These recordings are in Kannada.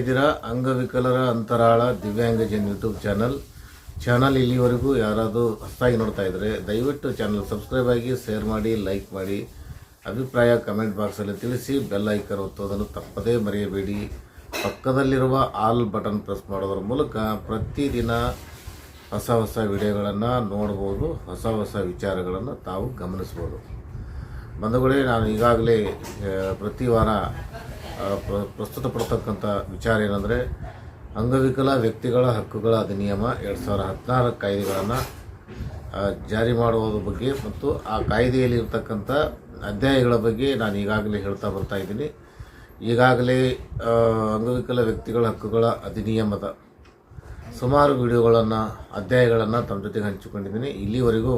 ಇದ್ದೀರಾ? ಅಂಗವಿಕಲರ ಅಂತರಾಳ ದಿವ್ಯಾಂಗಜನ್ ಯೂಟ್ಯೂಬ್ ಚಾನಲ್. ಚಾನಲ್ ಇಲ್ಲಿವರೆಗೂ ಯಾರಾದರೂ ಹೊಸದಾಗಿ ನೋಡ್ತಾ ಇದ್ದರೆ ದಯವಿಟ್ಟು ಚಾನಲ್ ಸಬ್ಸ್ಕ್ರೈಬ್ ಆಗಿ, ಶೇರ್ ಮಾಡಿ, ಲೈಕ್ ಮಾಡಿ. ಅಭಿಪ್ರಾಯ ಕಮೆಂಟ್ ಬಾಕ್ಸಲ್ಲಿ ತಿಳಿಸಿ, ಬೆಲ್ ಐಕನ್ ಒತ್ತೋದನ್ನು ತಪ್ಪದೇ ಮರೆಯಬೇಡಿ. ಪಕ್ಕದಲ್ಲಿರುವ ಆಲ್ ಬಟನ್ ಪ್ರೆಸ್ ಮಾಡೋದ್ರ ಮೂಲಕ ಪ್ರತಿದಿನ ಹೊಸ ಹೊಸ ವಿಡಿಯೋಗಳನ್ನು ನೋಡ್ಬೋದು, ಹೊಸ ಹೊಸ ವಿಚಾರಗಳನ್ನು ತಾವು ಗಮನಿಸ್ಬೋದು. ಬಂಧುಗಳೇ, ನಾನು ಈಗಾಗಲೇ ಪ್ರತಿ ವಾರ ಪ್ರಸ್ತುತಪಡ್ತಕ್ಕಂಥ ವಿಚಾರ ಏನಂದರೆ, ಅಂಗವಿಕಲ ವ್ಯಕ್ತಿಗಳ ಹಕ್ಕುಗಳ ಅಧಿನಿಯಮ ಎರಡು ಸಾವಿರದ ಹದಿನಾರು ಕಾಯ್ದೆಗಳನ್ನು ಜಾರಿ ಮಾಡುವುದ್ರ ಬಗ್ಗೆ ಮತ್ತು ಆ ಕಾಯ್ದೆಯಲ್ಲಿ ಇರತಕ್ಕಂಥ ಅಧ್ಯಾಯಗಳ ಬಗ್ಗೆ ನಾನು ಈಗಾಗಲೇ ಹೇಳ್ತಾ ಬರ್ತಾ ಇದ್ದೀನಿ. ಈಗಾಗಲೇ ಅಂಗವಿಕಲ ವ್ಯಕ್ತಿಗಳ ಹಕ್ಕುಗಳ ಅಧಿನಿಯಮದ ಸುಮಾರು ವಿಡಿಯೋಗಳನ್ನು, ಅಧ್ಯಾಯಗಳನ್ನು ತಮ್ಮ ಜೊತೆಗೆ ಹಂಚಿಕೊಂಡಿದ್ದೀನಿ. ಇಲ್ಲಿವರೆಗೂ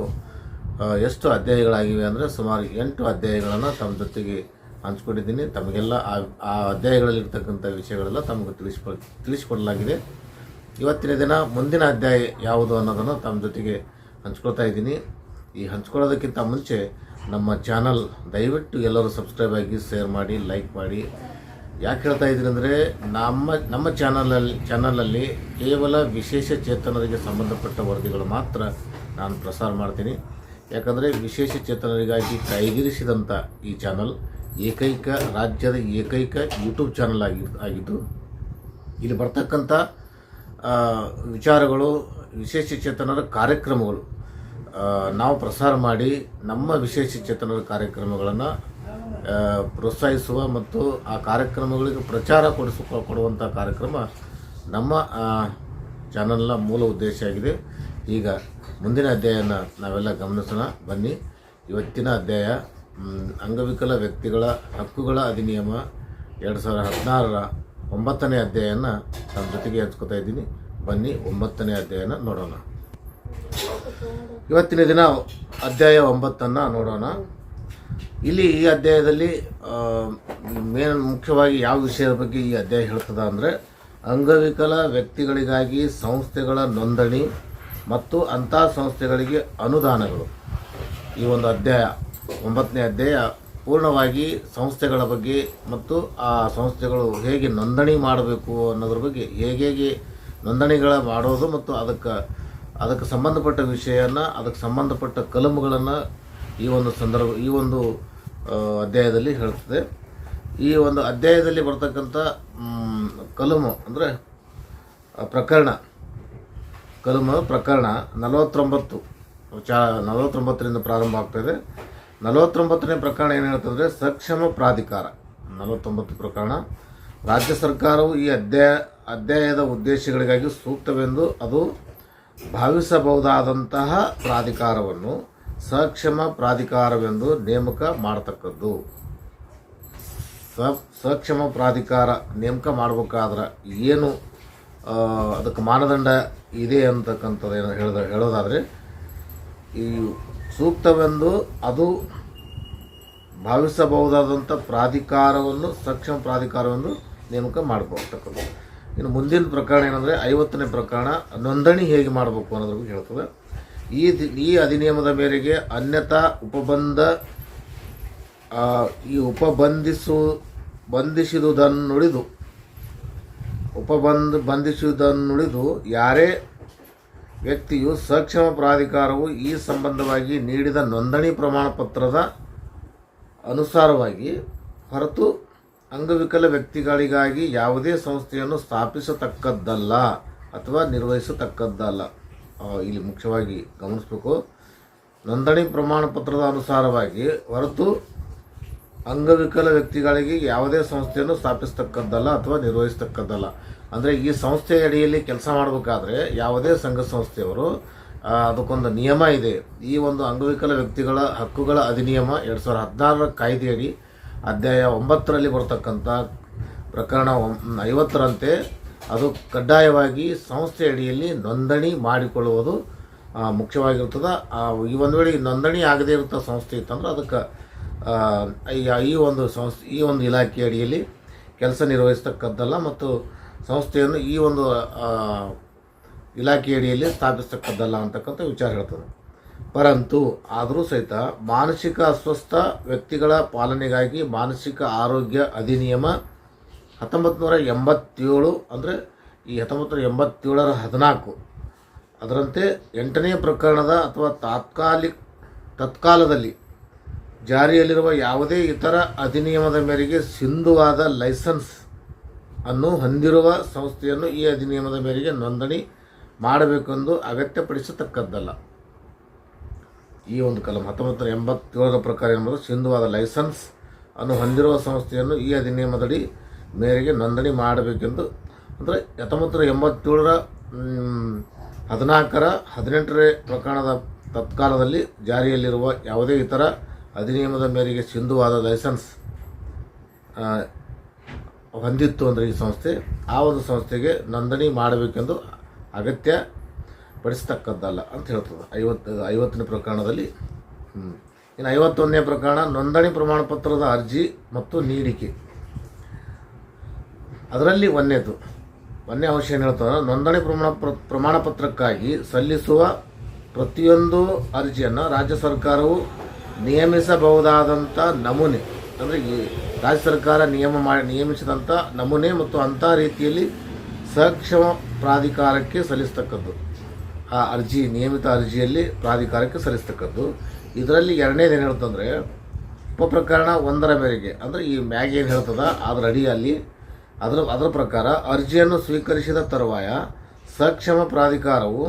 ಎಷ್ಟು ಅಧ್ಯಾಯಗಳಾಗಿವೆ ಅಂದರೆ ಸುಮಾರು ಎಂಟು ಅಧ್ಯಾಯಗಳನ್ನು ತಮ್ಮ ಜೊತೆಗೆ ಹಂಚ್ಕೊಂಡಿದ್ದೀನಿ. ತಮಗೆಲ್ಲ ಆ ಆ ಅಧ್ಯಾಯಗಳಲ್ಲಿರ್ತಕ್ಕಂಥ ವಿಷಯಗಳೆಲ್ಲ ತಮಗೆ ತಿಳಿಸ್ಕೊ, ತಿಳಿಸ್ಕೊಡಲಾಗಿದೆ. ಇವತ್ತಿನ ದಿನ ಮುಂದಿನ ಅಧ್ಯಾಯ ಯಾವುದು ಅನ್ನೋದನ್ನು ತಮ್ಮ ಜೊತೆಗೆ ಹಂಚ್ಕೊಳ್ತಾ ಇದ್ದೀನಿ. ಈ ಹಂಚ್ಕೊಳ್ಳೋದಕ್ಕಿಂತ ಮುಂಚೆ ನಮ್ಮ ಚಾನಲ್ ದಯವಿಟ್ಟು ಎಲ್ಲರೂ ಸಬ್ಸ್ಕ್ರೈಬ್ ಆಗಿ ಶೇರ್ ಮಾಡಿ, ಲೈಕ್ ಮಾಡಿ. ಯಾಕೆ ಹೇಳ್ತಾ ಇದ್ದೀನಿ ಅಂದರೆ ನಮ್ಮ ನಮ್ಮ ಚಾನಲಲ್ಲಿ ಚಾನಲಲ್ಲಿ ಕೇವಲ ವಿಶೇಷ ಚೇತನರಿಗೆ ಸಂಬಂಧಪಟ್ಟ ವರದಿಗಳು ಮಾತ್ರ ನಾನು ಪ್ರಸಾರ ಮಾಡ್ತೀನಿ. ಯಾಕಂದರೆ ವಿಶೇಷ ಚೇತನರಿಗಾಗಿ ಕೈಗಿರಿಸಿದಂಥ ಈ ಚಾನಲ್ ಏಕೈಕ ರಾಜ್ಯದ ಏಕೈಕ ಯೂಟ್ಯೂಬ್ ಚಾನಲ್ ಆಗಿ, ಆಗಿದ್ದು, ಇಲ್ಲಿ ಬರ್ತಕ್ಕಂಥ ವಿಚಾರಗಳು, ವಿಶೇಷ ಚೇತನರ ಕಾರ್ಯಕ್ರಮಗಳು. ನಾವು ಪ್ರಸಾರ ಮಾಡಿ ನಮ್ಮ ವಿಶೇಷ ಚೇತನರ ಕಾರ್ಯಕ್ರಮಗಳನ್ನು ಪ್ರೋತ್ಸಾಹಿಸುವ ಮತ್ತು ಆ ಕಾರ್ಯಕ್ರಮಗಳಿಗೆ ಪ್ರಚಾರ ಕೊಡಿಸು ಕೊಡುವಂಥ ಕಾರ್ಯಕ್ರಮ ನಮ್ಮ ಚಾನಲ್ನ ಮೂಲ ಉದ್ದೇಶ ಆಗಿದೆ. ಈಗ ಮುಂದಿನ ಅಧ್ಯಾಯನ ನಾವೆಲ್ಲ ಗಮನಿಸೋಣ. ಬನ್ನಿ, ಇವತ್ತಿನ ಅಧ್ಯಾಯ ಅಂಗವಿಕಲ ವ್ಯಕ್ತಿಗಳ ಹಕ್ಕುಗಳ ಅಧಿನಿಯಮ ಎರಡು ಸಾವಿರದ ಹದಿನಾರರ ಒಂಬತ್ತನೇ ಅಧ್ಯಾಯನ ನಮ್ಮ ಜೊತೆಗೆ ಹಂಚ್ಕೋತಾ ಇದ್ದೀನಿ. ಬನ್ನಿ, ಒಂಬತ್ತನೇ ಅಧ್ಯಾಯನ ನೋಡೋಣ. ಇವತ್ತಿನ ದಿನ ಅಧ್ಯಾಯ ಒಂಬತ್ತನ್ನು ನೋಡೋಣ. ಇಲ್ಲಿ ಈ ಅಧ್ಯಾಯದಲ್ಲಿ ಮೇನ್ ಮುಖ್ಯವಾಗಿ ಯಾವ ವಿಷಯದ ಬಗ್ಗೆ ಈ ಅಧ್ಯಾಯ ಹೇಳ್ತದೆ ಅಂದರೆ, ಅಂಗವಿಕಲ ವ್ಯಕ್ತಿಗಳಿಗಾಗಿ ಸಂಸ್ಥೆಗಳ ನೋಂದಣಿ ಮತ್ತು ಅಂಥ ಸಂಸ್ಥೆಗಳಿಗೆ ಅನುದಾನಗಳು. ಈ ಒಂದು ಅಧ್ಯಾಯ ಒಂಬತ್ತನೇ ಅಧ್ಯಾಯ ಪೂರ್ಣವಾಗಿ ಸಂಸ್ಥೆಗಳ ಬಗ್ಗೆ ಮತ್ತು ಆ ಸಂಸ್ಥೆಗಳು ಹೇಗೆ ನೋಂದಣಿ ಮಾಡಬೇಕು ಅನ್ನೋದ್ರ ಬಗ್ಗೆ ಹೇಗೆ ಹೇಗೆ ನೋಂದಣಿಗಳ ಮಾಡೋದು ಮತ್ತು ಅದಕ್ಕೆ ಅದಕ್ಕೆ ಸಂಬಂಧಪಟ್ಟ ವಿಷಯನ, ಅದಕ್ಕೆ ಸಂಬಂಧಪಟ್ಟ ಕಲಮುಗಳನ್ನು ಈ ಒಂದು ಸಂದರ್ಭ, ಈ ಒಂದು ಅಧ್ಯಾಯದಲ್ಲಿ ಹೇಳ್ತದೆ. ಈ ಒಂದು ಅಧ್ಯಾಯದಲ್ಲಿ ಬರ್ತಕ್ಕಂಥ ಕಲಮು ಅಂದರೆ ಪ್ರಕರಣ. ಕಲಮ ಪ್ರಕರಣ ನಲವತ್ತೊಂಬತ್ತು. ಚ, ನಲವತ್ತೊಂಬತ್ತರಿಂದ ಪ್ರಾರಂಭ ಆಗ್ತಾಯಿದೆ ನಲವತ್ತೊಂಬತ್ತನೇ ಪ್ರಕರಣ ಏನು ಹೇಳ್ತಂದರೆ ಸಕ್ಷಮ ಪ್ರಾಧಿಕಾರ. ನಲವತ್ತೊಂಬತ್ತು ಪ್ರಕರಣ. ರಾಜ್ಯ ಸರ್ಕಾರವು ಈ ಅಧ್ಯಾಯ, ಅಧ್ಯಾಯದ ಉದ್ದೇಶಗಳಿಗಾಗಿ ಸೂಕ್ತವೆಂದು ಅದು ಭಾವಿಸಬಹುದಾದಂತಹ ಪ್ರಾಧಿಕಾರವನ್ನು ಸಕ್ಷಮ ಪ್ರಾಧಿಕಾರವೆಂದು ನೇಮಕ ಮಾಡತಕ್ಕದ್ದು. ಸಕ್ಷಮ ಪ್ರಾಧಿಕಾರ ನೇಮಕ ಮಾಡ್ಬೇಕಾದ್ರೆ ಏನು ಅದಕ್ಕೆ ಮಾನದಂಡ ಇದೆ ಅಂತಕ್ಕಂಥದ್ದು ಏನು ಹೇಳ್ದ, ಹೇಳೋದಾದರೆ, ಈ ಸೂಕ್ತವೆಂದು ಅದು ಭಾವಿಸಬಹುದಾದಂಥ ಪ್ರಾಧಿಕಾರವನ್ನು, ಸಕ್ಷಮ ಪ್ರಾಧಿಕಾರವನ್ನು ನೇಮಕ ಮಾಡಬಹುದು ಇನ್ನು ಮುಂದಿನ ಪ್ರಕರಣ ಏನಂದರೆ ಐವತ್ತನೇ ಪ್ರಕರಣ, ನೋಂದಣಿ ಹೇಗೆ ಮಾಡಬೇಕು ಅನ್ನೋದ್ರ ಬಗ್ಗೆ ಹೇಳ್ತದೆ. ಈ ಈ ಅಧಿನಿಯಮದ ಮೇರೆಗೆ ಅನ್ಯತಾ ಉಪಬಂಧ ಈ ಉಪಬಂಧಿಸು ಬಂಧಿಸಿದುದನ್ನುಳಿದು ಉಪಬಂಧ ಬಂಧಿಸುವುದನ್ನುಳಿದು ಯಾರೇ ವ್ಯಕ್ತಿಯು ಸಕ್ಷಮ ಪ್ರಾಧಿಕಾರವು ಈ ಸಂಬಂಧವಾಗಿ ನೀಡಿದ ನೋಂದಣಿ ಪ್ರಮಾಣ ಪತ್ರದ ಅನುಸಾರವಾಗಿ ಹೊರತು ಅಂಗವಿಕಲ ವ್ಯಕ್ತಿಗಳಿಗಾಗಿ ಯಾವುದೇ ಸಂಸ್ಥೆಯನ್ನು ಸ್ಥಾಪಿಸತಕ್ಕದ್ದಲ್ಲ ಅಥವಾ ನಿರ್ವಹಿಸತಕ್ಕದ್ದಲ್ಲ. ಇಲ್ಲಿ ಮುಖ್ಯವಾಗಿ ಗಮನಿಸಬೇಕು. ನೋಂದಣಿ ಪ್ರಮಾಣ ಪತ್ರದ ಅನುಸಾರವಾಗಿ ಹೊರತು ಅಂಗವಿಕಲ ವ್ಯಕ್ತಿಗಳಿಗೆ ಯಾವುದೇ ಸಂಸ್ಥೆಯನ್ನು ಸ್ಥಾಪಿಸ್ತಕ್ಕದ್ದಲ್ಲ ಅಥವಾ ನಿರ್ವಹಿಸ್ತಕ್ಕದ್ದಲ್ಲ ಅಂದರೆ ಈ ಸಂಸ್ಥೆ ಅಡಿಯಲ್ಲಿ ಕೆಲಸ ಮಾಡಬೇಕಾದ್ರೆ ಯಾವುದೇ ಸಂಘ ಸಂಸ್ಥೆಯವರು ಅದಕ್ಕೊಂದು ನಿಯಮ ಇದೆ. ಈ ಒಂದು ಅಂಗವಿಕಲ ವ್ಯಕ್ತಿಗಳ ಹಕ್ಕುಗಳ ಅಧಿನಿಯಮ ಎರಡು ಸಾವಿರದ ಹದಿನಾರರ ಕಾಯ್ದೆಯಡಿ ಅಧ್ಯಾಯ ಒಂಬತ್ತರಲ್ಲಿ ಬರತಕ್ಕಂಥ ಪ್ರಕರಣ ಐವತ್ತರಂತೆ ಅದು ಕಡ್ಡಾಯವಾಗಿ ಸಂಸ್ಥೆ ಅಡಿಯಲ್ಲಿ ನೋಂದಣಿ ಮಾಡಿಕೊಳ್ಳುವುದು ಮುಖ್ಯವಾಗಿರ್ತದೆ. ಈ ಒಂದು ವೇಳೆ ನೋಂದಣಿ ಆಗದೇ ಇರುತ್ತ ಸಂಸ್ಥೆ ಇತ್ತಂದ್ರೆ ಅದಕ್ಕೆ ಈ- ಒಂದು ಸಂಸ್ಥೆ ಈ ಒಂದು ಇಲಾಖೆ ಅಡಿಯಲ್ಲಿ ಕೆಲಸ ನಿರ್ವಹಿಸ್ತಕ್ಕದ್ದಲ್ಲ ಮತ್ತು ಸಂಸ್ಥೆಯನ್ನು ಈ ಒಂದು ಇಲಾಖೆ ಅಡಿಯಲ್ಲಿ ಸ್ಥಾಪಿಸ್ತಕ್ಕದ್ದಲ್ಲ ಅಂತಕ್ಕಂಥ ವಿಚಾರ ಹೇಳ್ತದೆ. ಪರಂತು ಆದರೂ ಸಹಿತ ಮಾನಸಿಕ ಅಸ್ವಸ್ಥ ವ್ಯಕ್ತಿಗಳ ಪಾಲನೆಗಾಗಿ ಮಾನಸಿಕ ಆರೋಗ್ಯ ಅಧಿನಿಯಮ ಹತ್ತೊಂಬತ್ತು ನೂರ ಎಂಬತ್ತೇಳು ಅಂದರೆ ಈ ಹತ್ತೊಂಬತ್ತು ನೂರ ಎಂಬತ್ತೇಳರ ಹದಿನಾಲ್ಕು ಅದರಂತೆ ಎಂಟನೇ ಪ್ರಕರಣದ ಅಥವಾ ತಾತ್ಕಾಲಿಕ, ತತ್ಕಾಲದಲ್ಲಿ ಜಾರಿಯಲ್ಲಿರುವ ಯಾವುದೇ ಇತರ ಅಧಿನಿಯಮದ ಮೇರೆಗೆ ಸಿಂಧುವಾದ ಲೈಸೆನ್ಸ್ ಅನ್ನು ಹೊಂದಿರುವ ಸಂಸ್ಥೆಯನ್ನು ಈ ಅಧಿನಿಯಮದ ಮೇರೆಗೆ ನೋಂದಣಿ ಮಾಡಬೇಕೆಂದು ಅಗತ್ಯಪಡಿಸತಕ್ಕದ್ದಲ್ಲ. ಈ ಒಂದು ಕಲಂ ಹತ್ತೊಂಬತ್ತು ಎಂಬತ್ತೇಳರ ಪ್ರಕಾರ ಎಂಬುದು ಸಿಂಧುವಾದ ಲೈಸೆನ್ಸ್ ಅನ್ನು ಹೊಂದಿರುವ ಸಂಸ್ಥೆಯನ್ನು ಈ ಅಧಿನಿಯಮದಡಿ ಮೇರೆಗೆ ನೋಂದಣಿ ಮಾಡಬೇಕೆಂದು. ಅಂದರೆ ಹತ್ತೊಂಬತ್ತು ನೂರ ಎಂಬತ್ತೇಳರ ಹದಿನಾಲ್ಕರ, ಹದಿನೆಂಟರ ಪ್ರಕರಣದ ತತ್ಕಾಲದಲ್ಲಿ ಜಾರಿಯಲ್ಲಿರುವ ಯಾವುದೇ ಇತರ ಅಧಿನಿಯಮದ ಮೇರೆಗೆ ಸಿಂಧುವಾದ ಲೈಸೆನ್ಸ್ ಹೊಂದಿತ್ತು ಅಂದರೆ ಈ ಸಂಸ್ಥೆ. ಆ ಒಂದು ಸಂಸ್ಥೆಗೆ ನೋಂದಣಿ ಮಾಡಬೇಕೆಂದು ಅಗತ್ಯ ಪಡಿಸ್ತಕ್ಕದ್ದಲ್ಲ ಅಂತ ಹೇಳ್ತದೆ. ಐವತ್ತು, ಐವತ್ತನೇ ಪ್ರಕರಣದಲ್ಲಿ. ಇನ್ನು ಐವತ್ತೊಂದನೇ ಪ್ರಕರಣ, ನೋಂದಣಿ ಪ್ರಮಾಣ ಪತ್ರದ ಅರ್ಜಿ ಮತ್ತು ನೀಡಿಕೆ. ಅದರಲ್ಲಿ ಒಂದೇದು. ಒಂದನೇ ಅಂಶ ಏನು ಹೇಳ್ತದೆ ನೋಂದಣಿ ಪ್ರಮಾಣ ಪ್ರ- ಪ್ರಮಾಣ ಪತ್ರಕ್ಕಾಗಿ ಸಲ್ಲಿಸುವ ಪ್ರತಿಯೊಂದು ಅರ್ಜಿಯನ್ನು ರಾಜ್ಯ ಸರ್ಕಾರವು ನಿಯಮಿಸಬಹುದಾದಂಥ ನಮೂನೆ. ಅಂದರೆ ಈ ರಾಜ್ಯ ಸರ್ಕಾರ ನಿಯಮ ಮಾಡಿ ನಿಯಮಿಸಿದಂಥ ನಮೂನೆ ಮತ್ತು ಅಂಥ ರೀತಿಯಲ್ಲಿ ಸಕ್ಷಮ ಪ್ರಾಧಿಕಾರಕ್ಕೆ ಸಲ್ಲಿಸ್ತಕ್ಕದ್ದು. ಆ ಅರ್ಜಿ, ನಿಯಮಿತ ಅರ್ಜಿಯಲ್ಲಿ ಪ್ರಾಧಿಕಾರಕ್ಕೆ ಸಲ್ಲಿಸ್ತಕ್ಕದ್ದು. ಇದರಲ್ಲಿ ಎರಡನೇದು ಏನು ಹೇಳ್ತಂದರೆ ಉಪಪ್ರಕರಣ ಒಂದರ ಮೇರೆಗೆ, ಅಂದರೆ ಈ ಮ್ಯಾಗ್ ಏನು ಹೇಳ್ತದ, ಅದರ ಅಡಿಯಲ್ಲಿ ಅದರ ಅದರ ಪ್ರಕಾರ ಅರ್ಜಿಯನ್ನು ಸ್ವೀಕರಿಸಿದ ತರುವಾಯ ಸಕ್ಷಮ ಪ್ರಾಧಿಕಾರವು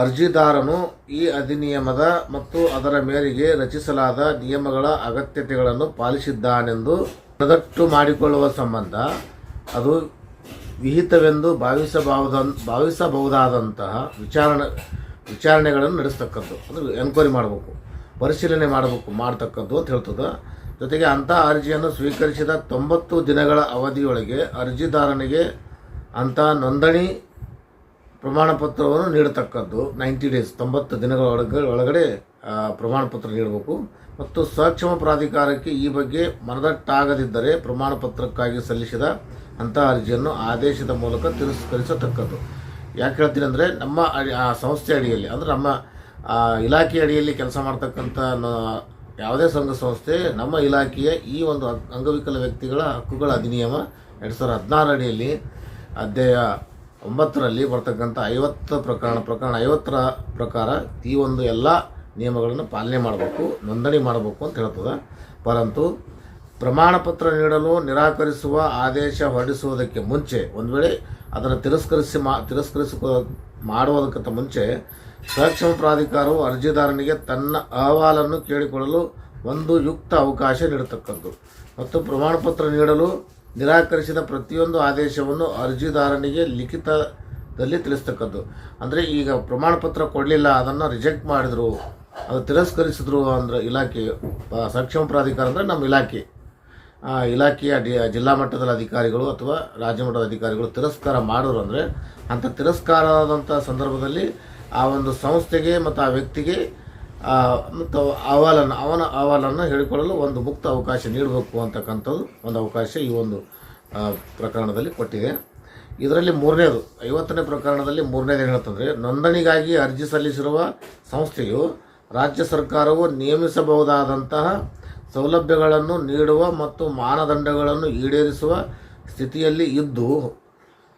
ಅರ್ಜಿದಾರನು ಈ ಅಧಿನಿಯಮದ ಮತ್ತು ಅದರ ಮೇರೆಗೆ ರಚಿಸಲಾದ ನಿಯಮಗಳ ಅಗತ್ಯತೆಗಳನ್ನು ಪಾಲಿಸಿದ್ದಾನೆಂದು ಪ್ರದಟ್ಟು ಮಾಡಿಕೊಳ್ಳುವ ಸಂಬಂಧ ಅದು ವಿಹಿತವೆಂದು ಭಾವಿಸಬಹುದ ಭಾವಿಸಬಹುದಾದಂತಹ ವಿಚಾರಣೆ, ವಿಚಾರಣೆಗಳನ್ನು ನಡೆಸ್ತಕ್ಕದ್ದು ಅಂದರೆ ಎನ್ಕ್ವೈರಿ ಮಾಡಬೇಕು, ಪರಿಶೀಲನೆ ಮಾಡಬೇಕು ಮಾಡ್ತಕ್ಕದ್ದು ಅಂತ ಹೇಳ್ತದೆ. ಜೊತೆಗೆ ಅಂಥ ಅರ್ಜಿಯನ್ನು ಸ್ವೀಕರಿಸಿದ ತೊಂಬತ್ತು ದಿನಗಳ ಅವಧಿಯೊಳಗೆ ಅರ್ಜಿದಾರನಿಗೆ ಅಂಥ ನೋಂದಣಿ ಪ್ರಮಾಣ ಪತ್ರವನ್ನು ನೀಡತಕ್ಕದ್ದು ನೈಂಟಿ ಡೇಸ್, ತೊಂಬತ್ತು ದಿನಗಳ ಒಳಗೆ, ಒಳಗಡೆ ಪ್ರಮಾಣ ಪತ್ರ ನೀಡಬೇಕು. ಮತ್ತು ಸಕ್ಷಮ ಪ್ರಾಧಿಕಾರಕ್ಕೆ ಈ ಬಗ್ಗೆ ಮನದಟ್ಟಾಗದಿದ್ದರೆ ಪ್ರಮಾಣ ಪತ್ರಕ್ಕಾಗಿ ಸಲ್ಲಿಸಿದ ಅಂತಹ ಅರ್ಜಿಯನ್ನು ಆದೇಶದ ಮೂಲಕ ತಿರಸ್ಕರಿಸತಕ್ಕದ್ದು. ಯಾಕೆ ಹೇಳ್ತೀನಿ ಅಂದರೆ ನಮ್ಮ ಅಡಿ- ಆ, ಸಂಸ್ಥೆ ಅಡಿಯಲ್ಲಿ, ಅಂದರೆ ನಮ್ಮ ಇಲಾಖೆ ಅಡಿಯಲ್ಲಿ ಕೆಲಸ ಮಾಡ್ತಕ್ಕಂಥ ಯಾವುದೇ ಸಂಘ ಸಂಸ್ಥೆ, ನಮ್ಮ ಇಲಾಖೆಯ ಈ ಒಂದು ಅಂಗವಿಕಲ ವ್ಯಕ್ತಿಗಳ ಹಕ್ಕುಗಳ ಅಧಿನಿಯಮ ಎರಡು ಸಾವಿರದ ಹದಿನಾರು ಅಡಿಯಲ್ಲಿ ಅಧ್ಯಾಯ ಒಂಬತ್ತರಲ್ಲಿ ಬರ್ತಕ್ಕಂಥ ಐವತ್ತು ಪ್ರಕರಣ ಪ್ರಕರಣ ಐವತ್ತರ ಪ್ರಕಾರ ಈ ಒಂದು ಎಲ್ಲ ನಿಯಮಗಳನ್ನು ಪಾಲನೆ ಮಾಡಬೇಕು, ನೋಂದಣಿ ಮಾಡಬೇಕು ಅಂತ ಹೇಳ್ತದೆ. ಪರಂತು ಪ್ರಮಾಣ ಪತ್ರ ನೀಡಲು ನಿರಾಕರಿಸುವ ಆದೇಶ ಹೊರಡಿಸುವುದಕ್ಕೆ ಮುಂಚೆ, ಒಂದು ವೇಳೆ ಅದನ್ನು ತಿರಸ್ಕರಿಸಿ ಮಾ ತಿರಸ್ಕರಿಸಿಕೊ ಮಾಡುವುದಕ್ಕಿಂತ ಮುಂಚೆ ಸಕ್ಷಮ ಪ್ರಾಧಿಕಾರವು ಅರ್ಜಿದಾರನಿಗೆ ತನ್ನ ಅಹವಾಲನ್ನು ಕೇಳಿಕೊಳ್ಳಲು ಒಂದು ಯುಕ್ತ ಅವಕಾಶ ನೀಡತಕ್ಕದ್ದು. ಮತ್ತು ಪ್ರಮಾಣಪತ್ರ ನೀಡಲು ನಿರಾಕರಿಸಿದ ಪ್ರತಿಯೊಂದು ಆದೇಶವನ್ನು ಅರ್ಜಿದಾರನಿಗೆ ಲಿಖಿತದಲ್ಲಿ ತಿಳಿಸ್ತಕ್ಕದ್ದು. ಅಂದರೆ ಈಗ ಪ್ರಮಾಣ ಪತ್ರ ಕೊಡಲಿಲ್ಲ, ಅದನ್ನು ರಿಜೆಕ್ಟ್ ಮಾಡಿದ್ರು, ಅದು ತಿರಸ್ಕರಿಸಿದ್ರು ಅಂದ್ರೆ ಇಲಾಖೆ ಸಕ್ಷಮ ಪ್ರಾಧಿಕಾರ ಅಂದರೆ ನಮ್ಮ ಇಲಾಖೆ. ಇಲಾಖೆಯ ಡಿ ಜಿಲ್ಲಾ ಮಟ್ಟದ ಅಧಿಕಾರಿಗಳು ಅಥವಾ ರಾಜ್ಯ ಮಟ್ಟದ ಅಧಿಕಾರಿಗಳು ತಿರಸ್ಕಾರ ಮಾಡೋರು ಅಂದರೆ ಅಂಥ ತಿರಸ್ಕಾರ ಆದಂಥ ಸಂದರ್ಭದಲ್ಲಿ ಆ ಒಂದು ಸಂಸ್ಥೆಗೆ ಮತ್ತು ಆ ವ್ಯಕ್ತಿಗೆ ಮತ್ತು ಅಹವಾಲನ್ನು, ಅವನ ಅಹವಾಲನ್ನು ಹೇಳಿಕೊಳ್ಳಲು ಒಂದು ಮುಕ್ತ ಅವಕಾಶ ನೀಡಬೇಕು ಅಂತಕ್ಕಂಥದ್ದು ಒಂದು ಅವಕಾಶ ಈ ಒಂದು ಪ್ರಕರಣದಲ್ಲಿ ಕೊಟ್ಟಿದೆ. ಇದರಲ್ಲಿ ಮೂರನೇದು, ಐವತ್ತನೇ ಪ್ರಕರಣದಲ್ಲಿ ಮೂರನೇದು ಹೇಳ್ತಂದರೆ ನೋಂದಣಿಗಾಗಿ ಅರ್ಜಿ ಸಲ್ಲಿಸಿರುವ ಸಂಸ್ಥೆಯು ರಾಜ್ಯ ಸರ್ಕಾರವು ನಿಯಮಿಸಬಹುದಾದಂತಹ ಸೌಲಭ್ಯಗಳನ್ನು ನೀಡುವ ಮತ್ತು ಮಾನದಂಡಗಳನ್ನು ಈಡೇರಿಸುವ ಸ್ಥಿತಿಯಲ್ಲಿ ಇದ್ದು,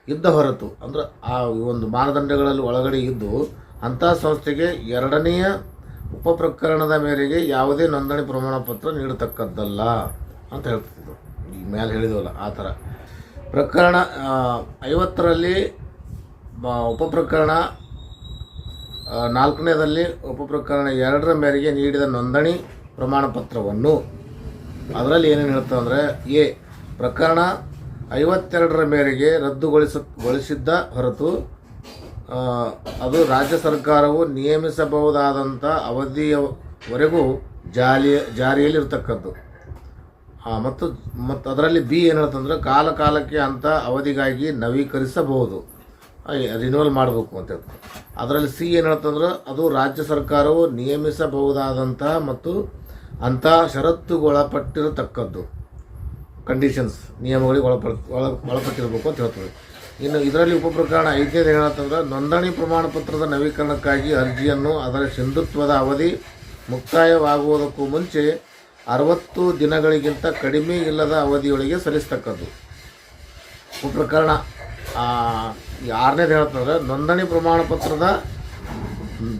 ಇದ್ದ ಹೊರತು, ಅಂದ್ರೆ ಆ ಒಂದು ಮಾನದಂಡಗಳಲ್ಲಿ ಒಳಗಡೆ ಇದ್ದು ಅಂತಹ ಸಂಸ್ಥೆಗೆ ಎರಡನೆಯ ಉಪಪ್ರಕರಣದ ಮೇರೆಗೆ ಯಾವುದೇ ನೋಂದಣಿ ಪ್ರಮಾಣ ಪತ್ರ ನೀಡತಕ್ಕದ್ದಲ್ಲ ಅಂತ ಹೇಳ್ತಿದ್ರು ಈ ಮೇಲೆ ಹೇಳಿದವಲ್ಲ, ಆ ಥರ. ಪ್ರಕರಣ ಐವತ್ತರಲ್ಲಿ ಉಪ ಉಪಪ್ರಕರಣ ನಾಲ್ಕನೇದಲ್ಲಿ ಉಪಪ್ರಕರಣ ಎರಡರ ಮೇರೆಗೆ ನೀಡಿದ ನೋಂದಣಿ ಪ್ರಮಾಣ ಪತ್ರವನ್ನು ಅದರಲ್ಲಿ ಏನೇನು ಹೇಳ್ತಾ ಅಂದರೆ, ಎ, ಪ್ರಕರಣ ಐವತ್ತೆರಡರ ಮೇರೆಗೆ ರದ್ದುಗೊಳಿಸ, ಗೊಳಿಸಿದ್ದ ಹೊರತು ಅದು ರಾಜ್ಯ ಸರ್ಕಾರವು ನಿಯಮಿಸಬಹುದಾದಂಥ ಅವಧಿಯವರೆಗೂ ಜಾಲಿ, ಜಾರಿಯಲ್ಲಿರ್ತಕ್ಕದ್ದು. ಮತ್ತು ಮತ್ತು ಅದರಲ್ಲಿ ಬಿ ಏನು ಹೇಳ್ತಂದ್ರೆ ಕಾಲ ಕಾಲಕ್ಕೆ ಅಂಥ ಅವಧಿಗಾಗಿ ನವೀಕರಿಸಬಹುದು. ರಿನ್ಯೂವಲ್ ಮಾಡಬೇಕು ಅಂತ ಹೇಳ್ತಾರೆ. ಅದರಲ್ಲಿ ಸಿ ಏನು ಹೇಳ್ತಂದ್ರೆ ಅದು ರಾಜ್ಯ ಸರ್ಕಾರವು ನಿಯಮಿಸಬಹುದಾದಂತಹ ಮತ್ತು ಅಂಥ ಷರತ್ತುಗೊಳಪಟ್ಟಿರತಕ್ಕದ್ದು. ಕಂಡೀಷನ್ಸ್ ನಿಯಮಗಳಿಗೆ ಒಳಪಡ್, ಒಳ, ಒಳಪಟ್ಟಿರಬೇಕು ಅಂತ ಹೇಳ್ತದೆ ಇನ್ನು ಇದರಲ್ಲಿ ಉಪಪ್ರಕರಣ ಐದನೇದು ಹೇಳತ್ತಂದ್ರೆ ನೋಂದಣಿ ಪ್ರಮಾಣ ಪತ್ರದ ನವೀಕರಣಕ್ಕಾಗಿ ಅರ್ಜಿಯನ್ನು ಅದರ ಸಿಂಧುತ್ವದ ಅವಧಿ ಮುಕ್ತಾಯವಾಗುವುದಕ್ಕೂ ಮುಂಚೆ ಅರವತ್ತು ದಿನಗಳಿಗಿಂತ ಕಡಿಮೆ ಇಲ್ಲದ ಅವಧಿಯೊಳಗೆ ಸಲ್ಲಿಸ್ತಕ್ಕದ್ದು. ಉಪಪ್ರಕರಣ ಆರನೇದು ಹೇಳ್ತಂದ್ರೆ ನೋಂದಣಿ ಪ್ರಮಾಣ ಪತ್ರದ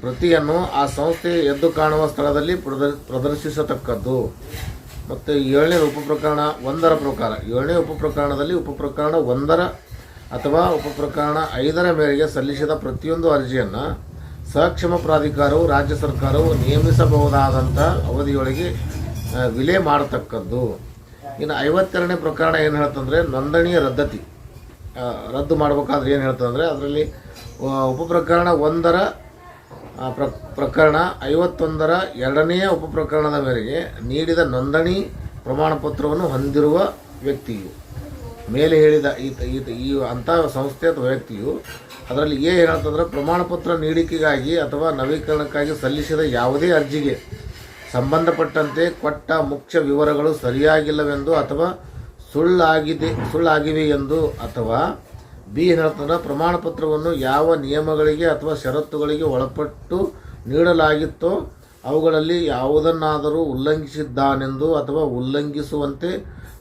ಪ್ರತಿಯನ್ನು ಆ ಸಂಸ್ಥೆ ಎದ್ದು ಕಾಣುವ ಸ್ಥಳದಲ್ಲಿ ಪ್ರದರ್, ಪ್ರದರ್ಶಿಸತಕ್ಕದ್ದು. ಮತ್ತು ಏಳನೇ ಉಪಪ್ರಕರಣ ಒಂದರ ಪ್ರಕಾರ, ಏಳನೇ ಉಪಪ್ರಕರಣದಲ್ಲಿ ಉಪಪ್ರಕರಣ ಒಂದರ ಅಥವಾ ಉಪಪ್ರಕರಣ ಐದರ ಮೇರೆಗೆ ಸಲ್ಲಿಸಿದ ಪ್ರತಿಯೊಂದು ಅರ್ಜಿಯನ್ನು ಸಕ್ಷಮ ಪ್ರಾಧಿಕಾರವು, ರಾಜ್ಯ ಸರ್ಕಾರವು ನೇಮಿಸಬಹುದಾದಂಥ ಅವಧಿಯೊಳಗೆ ವಿಲೇ ಮಾಡತಕ್ಕದ್ದು. ಇನ್ನು ಐವತ್ತೆರಡನೇ ಪ್ರಕರಣ ಏನು ಹೇಳ್ತಂದರೆ, ನೋಂದಣಿಯ ರದ್ದತಿ. ರದ್ದು ಮಾಡಬೇಕಾದ್ರೆ ಏನು ಹೇಳ್ತಂದರೆ, ಅದರಲ್ಲಿ ಉಪಪ್ರಕರಣ ಒಂದರ ಪ್ರ, ಪ್ರಕರಣ ಐವತ್ತೊಂದರ ಎರಡನೆಯ ಉಪಪ್ರಕರಣದ ಮೇರೆಗೆ ನೀಡಿದ ನೋಂದಣಿ ಪ್ರಮಾಣಪತ್ರವನ್ನು ಹೊಂದಿರುವ ವ್ಯಕ್ತಿಯು. ಮೇಲೆ ಹೇಳಿದ ಈತ ಈತ ಈ ಅಂಥ ಸಂಸ್ಥೆ ಅಥವಾ ವ್ಯಕ್ತಿಯು ಅದರಲ್ಲಿ ಏನು ಹೇಳ್ತಂದ್ರೆ ಪ್ರಮಾಣಪತ್ರ ನೀಡಿಕೆಗಾಗಿ ಅಥವಾ ನವೀಕರಣಕ್ಕಾಗಿ ಸಲ್ಲಿಸಿದ ಯಾವುದೇ ಅರ್ಜಿಗೆ ಸಂಬಂಧಪಟ್ಟಂತೆ ಕೊಟ್ಟ ಮುಖ್ಯ ವಿವರಗಳು ಸರಿಯಾಗಿಲ್ಲವೆಂದು ಅಥವಾ ಸುಳ್ಳಾಗಿದೆ ಸುಳ್ಳಾಗಿವೆ ಎಂದು ಅಥವಾ ಬಿ ಏನು ಹೇಳ್ತಂದ್ರೆ ಪ್ರಮಾಣಪತ್ರವನ್ನು ಯಾವ ನಿಯಮಗಳಿಗೆ ಅಥವಾ ಷರತ್ತುಗಳಿಗೆ ಒಳಪಟ್ಟು ನೀಡಲಾಗಿತ್ತೋ ಅವುಗಳಲ್ಲಿ ಯಾವುದನ್ನಾದರೂ ಉಲ್ಲಂಘಿಸಿದ್ದಾನೆಂದು ಅಥವಾ ಉಲ್ಲಂಘಿಸುವಂತೆ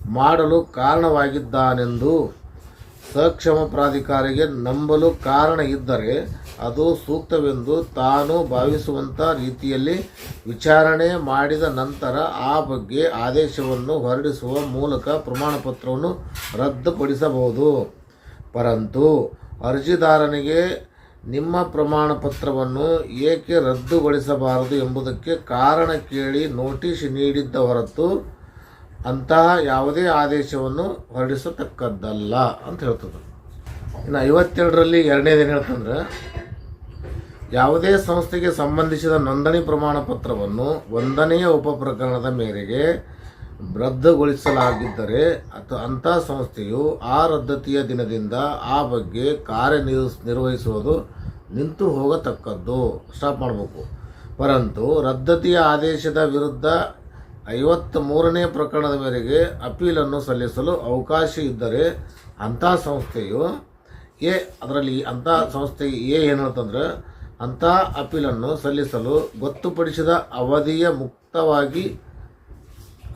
ಮಾಡಲು ಕಾರಣವಾಗಿದ್ದಾನೆಂದು ಸಕ್ಷಮ ಪ್ರಾಧಿಕಾರಿಗೆ ನಂಬಲು ಕಾರಣ ಇದ್ದರೆ ಅದು ಸೂಕ್ತವೆಂದು ತಾನು ಭಾವಿಸುವಂಥ ರೀತಿಯಲ್ಲಿ ವಿಚಾರಣೆ ಮಾಡಿದ ನಂತರ ಆ ಬಗ್ಗೆ ಆದೇಶವನ್ನು ಹೊರಡಿಸುವ ಮೂಲಕ ಪ್ರಮಾಣಪತ್ರವನ್ನು ರದ್ದುಪಡಿಸಬಹುದು. ಪರಂತು ಅರ್ಜಿದಾರನಿಗೆ ನಿಮ್ಮ ಪ್ರಮಾಣಪತ್ರವನ್ನು ಏಕೆ ರದ್ದುಗೊಳಿಸಬಾರದು ಎಂಬುದಕ್ಕೆ ಕಾರಣ ಕೇಳಿ ನೋಟಿಸ್ ನೀಡಿದ್ದ ಹೊರತು ಅಂತಹ ಯಾವುದೇ ಆದೇಶವನ್ನು ಹೊರಡಿಸತಕ್ಕದ್ದಲ್ಲ ಅಂತ ಹೇಳ್ತದೆ. ಇನ್ನು ಐವತ್ತೆರಡರಲ್ಲಿ ಎರಡನೇದೇನು ಹೇಳ್ತಂದ್ರೆ, ಯಾವುದೇ ಸಂಸ್ಥೆಗೆ ಸಂಬಂಧಿಸಿದ ನೋಂದಣಿ ಪ್ರಮಾಣ ಪತ್ರವನ್ನು ಒಂದನೆಯ ಉಪಪ್ರಕರಣದ ಮೇರೆಗೆ ರದ್ದುಗೊಳಿಸಲಾಗಿದ್ದರೆ ಅಥವಾ ಅಂಥ ಸಂಸ್ಥೆಯು ಆ ರದ್ದತಿಯ ದಿನದಿಂದ ಆ ಬಗ್ಗೆ ಕಾರ್ಯನಿರ್ ನಿರ್ವಹಿಸುವುದು ನಿಂತು ಹೋಗತಕ್ಕದ್ದು. ಸ್ಟಾಪ್ ಮಾಡಬೇಕು. ಪರಂತು ರದ್ದತಿಯ ಆದೇಶದ ವಿರುದ್ಧ ಐವತ್ತ್ ಮೂರನೇ ಪ್ರಕರಣದ ಮೇರೆಗೆ ಅಪೀಲನ್ನು ಸಲ್ಲಿಸಲು ಅವಕಾಶ ಇದ್ದರೆ ಅಂಥ ಸಂಸ್ಥೆಯು ಎ, ಅದರಲ್ಲಿ ಅಂಥ ಸಂಸ್ಥೆ ಎ ಏನು ಅಂಥ ಅಪೀಲನ್ನು ಸಲ್ಲಿಸಲು ಗೊತ್ತುಪಡಿಸಿದ ಅವಧಿಯ ಮುಕ್ತವಾಗಿ,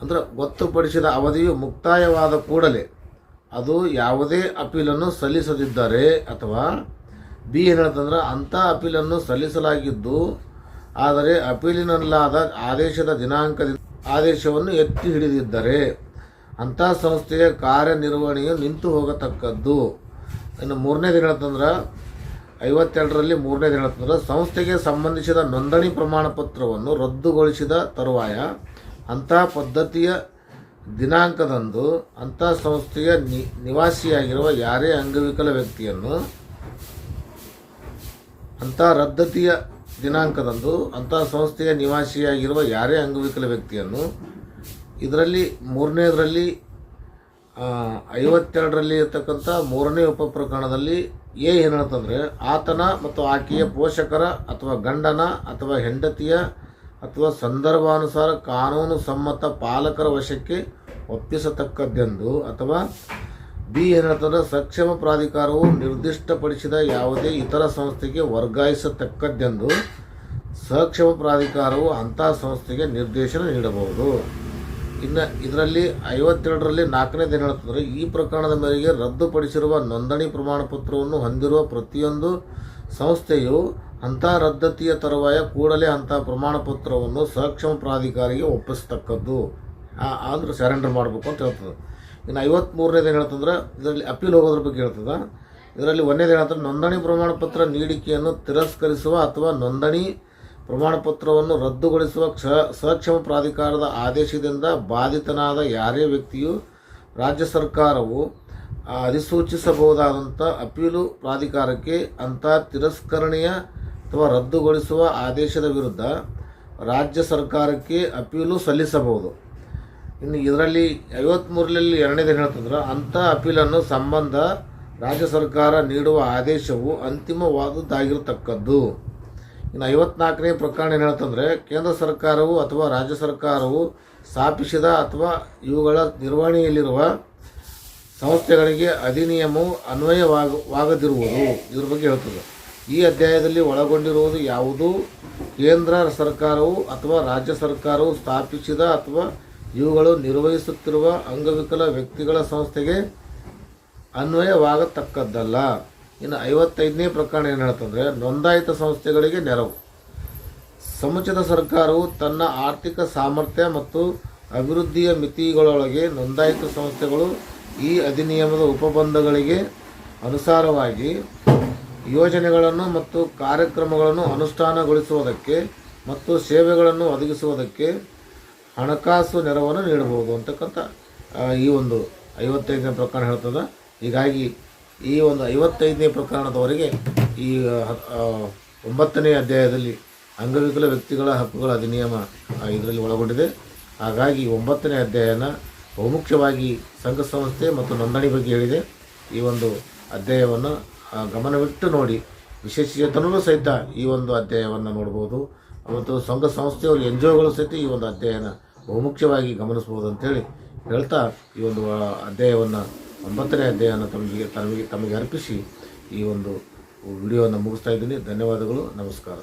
ಅಂದ್ರೆ ಗೊತ್ತುಪಡಿಸಿದ ಅವಧಿಯು ಮುಕ್ತಾಯವಾದ ಕೂಡಲೇ ಅದು ಯಾವುದೇ ಅಪೀಲನ್ನು ಸಲ್ಲಿಸದಿದ್ದರೆ ಅಥವಾ ಬಿ ಏನು ಹೇಳ್ತಂದ್ರೆ ಅಂಥ ಅಪೀಲನ್ನು ಸಲ್ಲಿಸಲಾಗಿದ್ದು, ಆದರೆ ಅಪೀಲಿನಲ್ಲಾದ ಆದೇಶದ ದಿನಾಂಕದಿಂದ ಆದೇಶವನ್ನು ಎತ್ತಿ ಹಿಡಿದಿದ್ದರೆ ಅಂಥ ಸಂಸ್ಥೆಯ ಕಾರ್ಯನಿರ್ವಹಣೆಯು ನಿಂತು ಹೋಗತಕ್ಕದ್ದು. ಇನ್ನು ಮೂರನೇದು ಹೇಳ್ತಂದ್ರೆ ಐವತ್ತೆರಡರಲ್ಲಿ ಮೂರನೇದು ಹೇಳ್ತಂದ್ರೆ ಸಂಸ್ಥೆಗೆ ಸಂಬಂಧಿಸಿದ ನೋಂದಣಿ ಪ್ರಮಾಣ ಪತ್ರವನ್ನು ರದ್ದುಗೊಳಿಸಿದ ತರುವಾಯ ಅಂಥ ಪದ್ಧತಿಯ ದಿನಾಂಕದಂದು ಅಂಥ ಸಂಸ್ಥೆಯ ನಿ, ನಿವಾಸಿಯಾಗಿರುವ ಯಾರೇ ಅಂಗವಿಕಲ ವ್ಯಕ್ತಿಯನ್ನು ಅಂಥ ರದ್ದತಿಯ ದಿನಾಂಕದಂದು ಅಂತಹ ಸಂಸ್ಥೆಯ ನಿವಾಸಿಯಾಗಿರುವ ಯಾರೇ ಅಂಗವಿಕಲ ವ್ಯಕ್ತಿಯನ್ನು ಇದರಲ್ಲಿ ಮೂರನೇದರಲ್ಲಿ ಐವತ್ತೆರಡರಲ್ಲಿ ಇರತಕ್ಕಂಥ ಮೂರನೇ ಉಪಪ್ರಕರಣದಲ್ಲಿ ಎ ಏನು ಹೇಳ್ತಂದ್ರೆ ಆತನ ಮತ್ತು ಆಕೆಯ ಪೋಷಕರ ಅಥವಾ ಗಂಡನ ಅಥವಾ ಹೆಂಡತಿಯ ಅಥವಾ ಸಂದರ್ಭಾನುಸಾರ ಕಾನೂನು ಸಮ್ಮತ ಪಾಲಕರ ವಶಕ್ಕೆ ಒಪ್ಪಿಸತಕ್ಕದ್ದೆಂದು ಅಥವಾ ಬಿ ಸಕ್ಷಮ ಪ್ರಾಧಿಕಾರವು ನಿರ್ದಿಷ್ಟಪಡಿಸಿದ ಯಾವುದೇ ಇತರ ಸಂಸ್ಥೆಗೆ ವರ್ಗಾಯಿಸತಕ್ಕದ್ದೆಂದು ಸಕ್ಷಮ ಪ್ರಾಧಿಕಾರವು ಅಂತಹ ಸಂಸ್ಥೆಗೆ ನಿರ್ದೇಶನ ನೀಡಬಹುದು. ಇನ್ನು ಇದರಲ್ಲಿ ಐವತ್ತೆರಡರಲ್ಲಿ ನಾಲ್ಕನೇದು ಏನು ಹೇಳ್ತಂದ್ರೆ ಈ ಪ್ರಕರಣದ ಮೇರೆಗೆ ರದ್ದುಪಡಿಸಿರುವ ನೋಂದಣಿ ಪ್ರಮಾಣ ಪತ್ರವನ್ನು ಹೊಂದಿರುವ ಪ್ರತಿಯೊಂದು ಸಂಸ್ಥೆಯು ಅಂತಹ ರದ್ದತಿಯ ತರುವಾಯ ಕೂಡಲೇ ಅಂತಹ ಪ್ರಮಾಣ ಪತ್ರವನ್ನು ಸಕ್ಷಮ ಪ್ರಾಧಿಕಾರಿಗೆ ಒಪ್ಪಿಸ್ತಕ್ಕದ್ದು. ಆದ್ರೆ ಸರೆಂಡರ್ ಮಾಡಬೇಕು ಅಂತ ಹೇಳ್ತದೆ. ಇನ್ನು ಐವತ್ತ್ಮೂರನೇದು ಹೇಳ್ತಂದ್ರೆ ಇದರಲ್ಲಿ ಅಪೀಲ್ ಹೋಗೋದ್ರ ಬಗ್ಗೆ ಹೇಳ್ತದೆ. ಇದರಲ್ಲಿ ಒಂದೇದು ಹೇಳ್ತಾರೆ ನೋಂದಣಿ ಪ್ರಮಾಣಪತ್ರ ನೀಡಿಕೆಯನ್ನು ತಿರಸ್ಕರಿಸುವ ಅಥವಾ ನೋಂದಣಿ ಪ್ರಮಾಣಪತ್ರವನ್ನು ರದ್ದುಗೊಳಿಸುವ ಕ್ಷ ಸಕ್ಷಮ ಪ್ರಾಧಿಕಾರದ ಆದೇಶದಿಂದ ಬಾಧಿತನಾದ ಯಾರೇ ವ್ಯಕ್ತಿಯು ರಾಜ್ಯ ಸರ್ಕಾರವು ಅಧಿಸೂಚಿಸಬಹುದಾದಂಥ ಅಪೀಲು ಪ್ರಾಧಿಕಾರಕ್ಕೆ ಅಂಥ ತಿರಸ್ಕರಣೆಯ ಅಥವಾ ರದ್ದುಗೊಳಿಸುವ ಆದೇಶದ ವಿರುದ್ಧ ರಾಜ್ಯ ಸರ್ಕಾರಕ್ಕೆ ಅಪೀಲು ಸಲ್ಲಿಸಬಹುದು. ಇನ್ನು ಇದರಲ್ಲಿ ಐವತ್ತ್ಮೂರರಲ್ಲಿ ಎರಡನೇದೇನು ಹೇಳ್ತಂದ್ರೆ ಅಂಥ ಅಪೀಲನ್ನು ಸಂಬಂಧ ರಾಜ್ಯ ಸರ್ಕಾರ ನೀಡುವ ಆದೇಶವು ಅಂತಿಮವಾದದ್ದಾಗಿರತಕ್ಕದ್ದು ಇನ್ನು ಐವತ್ನಾಲ್ಕನೇ ಪ್ರಕರಣ ಏನು ಹೇಳ್ತಂದರೆ ಕೇಂದ್ರ ಸರ್ಕಾರವು ಅಥವಾ ರಾಜ್ಯ ಸರ್ಕಾರವು ಸ್ಥಾಪಿಸಿದ ಅಥವಾ ಇವುಗಳ ನಿರ್ವಹಣೆಯಲ್ಲಿರುವ ಸಂಸ್ಥೆಗಳಿಗೆ ಅಧಿನಿಯಮವು ಅನ್ವಯವಾಗವಾಗದಿರುವುದು ಇದ್ರ ಬಗ್ಗೆ ಹೇಳ್ತದೆ. ಈ ಅಧ್ಯಾಯದಲ್ಲಿ ಒಳಗೊಂಡಿರುವುದು ಯಾವುದೂ? ಕೇಂದ್ರ ಸರ್ಕಾರವು ಅಥವಾ ರಾಜ್ಯ ಸರ್ಕಾರವು ಸ್ಥಾಪಿಸಿದ ಅಥವಾ ಇವುಗಳು ನಿರ್ವಹಿಸುತ್ತಿರುವ ಅಂಗವಿಕಲ ವ್ಯಕ್ತಿಗಳ ಸಂಸ್ಥೆಗೆ ಅನ್ವಯವಾಗತಕ್ಕದ್ದಲ್ಲ. ಇನ್ನು ಐವತ್ತೈದನೇ ಪ್ರಕರಣ ಏನು ಹೇಳ್ತಂದರೆ, ನೋಂದಾಯಿತ ಸಂಸ್ಥೆಗಳಿಗೆ ನೆರವು. ಸಮುಚಿತ ಸರ್ಕಾರವು ತನ್ನ ಆರ್ಥಿಕ ಸಾಮರ್ಥ್ಯ ಮತ್ತು ಅಭಿವೃದ್ಧಿಯ ಮಿತಿಗಳೊಳಗೆ ನೋಂದಾಯಿತ ಸಂಸ್ಥೆಗಳು ಈ ಅಧಿನಿಯಮದ ಉಪಬಂಧಗಳಿಗೆ ಅನುಸಾರವಾಗಿ ಯೋಜನೆಗಳನ್ನು ಮತ್ತು ಕಾರ್ಯಕ್ರಮಗಳನ್ನು ಅನುಷ್ಠಾನಗೊಳಿಸುವುದಕ್ಕೆ ಮತ್ತು ಸೇವೆಗಳನ್ನು ಒದಗಿಸುವುದಕ್ಕೆ ಹಣಕಾಸು ನೆರವನ್ನು ನೀಡಬಹುದು ಅಂತಕ್ಕಂಥ ಈ ಒಂದು ಐವತ್ತೈದನೇ ಪ್ರಕರಣ ಹೇಳ್ತದೆ. ಹೀಗಾಗಿ ಈ ಒಂದು ಐವತ್ತೈದನೇ ಪ್ರಕರಣದವರೆಗೆ ಈ ಒಂಬತ್ತನೇ ಅಧ್ಯಾಯದಲ್ಲಿ ಅಂಗವಿಕಲ ವ್ಯಕ್ತಿಗಳ ಹಕ್ಕುಗಳ ಅಧಿನಿಯಮ ಇದರಲ್ಲಿ ಒಳಗೊಂಡಿದೆ. ಹಾಗಾಗಿ ಒಂಬತ್ತನೇ ಅಧ್ಯಾಯನ ಬಹುಮುಖ್ಯವಾಗಿ ಸಂಘ ಸಂಸ್ಥೆ ಮತ್ತು ನೋಂದಣಿ ಬಗ್ಗೆ ಹೇಳಿದೆ. ಈ ಒಂದು ಅಧ್ಯಾಯವನ್ನು ಗಮನವಿಟ್ಟು ನೋಡಿ. ವಿಶೇಷತನೂ ಸಹಿತ ಈ ಒಂದು ಅಧ್ಯಾಯವನ್ನು ನೋಡ್ಬೋದು ಮತ್ತು ಸಂಘ ಸಂಸ್ಥೆಯವರು ಎನ್ ಜಿ ಒಗಳು ಸಹಿತ ಈ ಒಂದು ಅಧ್ಯಾಯನ ಬಹುಮುಖ್ಯವಾಗಿ ಗಮನಿಸ್ಬೋದು ಅಂತೇಳಿ ಹೇಳ್ತಾ ಈ ಒಂದು ಅಧ್ಯಾಯವನ್ನು, ಒಂಬತ್ತನೇ ಅಧ್ಯಾಯವನ್ನು ತಮಗೆ ತಮಗೆ ತಮಗೆ ಅರ್ಪಿಸಿ ಈ ಒಂದು ವಿಡಿಯೋವನ್ನು ಮುಗಿಸ್ತಾ ಇದ್ದೀನಿ. ಧನ್ಯವಾದಗಳು. ನಮಸ್ಕಾರ.